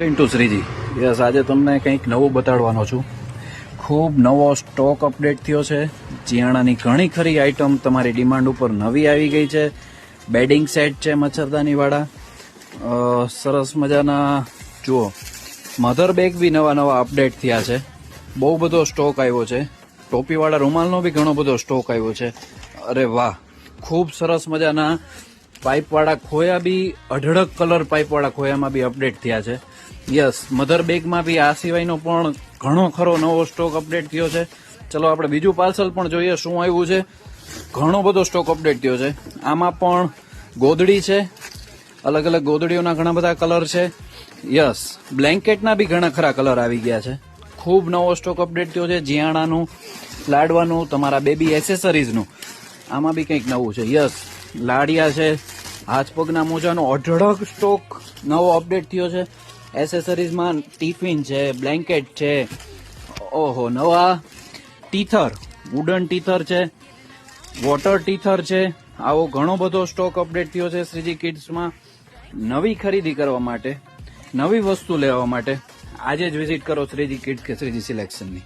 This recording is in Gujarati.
ઇન્ટુ શ્રીજી, યસ, આજે તમને કંઈક નવું બતાડવાનો છું. ખૂબ નવો સ્ટોક અપડેટ થયો છે. ચિયાણાની ઘણી ખરી આઇટમ તમારી ડિમાન્ડ ઉપર નવી આવી ગઈ છે. બેડિંગ સેટ છે મચ્છરદાનીવાળા. સરસ મજાના, જુઓ, મધર બેગ બી નવા નવા અપડેટ થયા છે. બહુ બધો સ્ટોક આવ્યો છે. ટોપીવાળા રૂમાલનો બી ઘણો બધો સ્ટોક આવ્યો છે. અરે વાહ, ખૂબ સરસ મજાના પાઇપવાળા ખોયા બી અઢળક કલર પાઇપવાળા ખોયામાં બી અપડેટ થયા છે. યસ મધર બેગમાં બી આ સિવાયનો પણ ઘણો ખરો નવો સ્ટોક અપડેટ થયો છે. ચલો, આપણે બીજું પાર્સલ પણ જોઈએ શું આવ્યું છે. ઘણો બધો સ્ટોક અપડેટ થયો છે. આમાં પણ ગોદડી છે. અલગ અલગ ગોદડીઓના ઘણા બધા કલર છે. યસ બ્લેન્કેટના બી ઘણા ખરા કલર આવી ગયા છે. ખૂબ નવો સ્ટોક અપડેટ થયો છે. જીયાણાનું, લાડવાનું, તમારા બેબી એસેસરીઝનું આમાં બી કંઈક નવું છે. યસ લાડિયા છે. હાથ પગના મોજાનો અઢળક સ્ટોક નવો અપડેટ થયો છે. એસેસરીઝમાં ટિફિન છે, બ્લેન્કેટ છે. ઓહો, નવા ટીથર વુડન ટીથર છે વોટર ટીથર છે. આવો ઘણો બધો સ્ટોક અપડેટ થયો છે શ્રીજી કિડ્સમાં નવી ખરીદી કરવા માટે, નવી વસ્તુ લેવા માટે. આજે જ વિઝિટ કરો શ્રીજી કિડ્સ કે શ્રીજી સિલેક્શનની.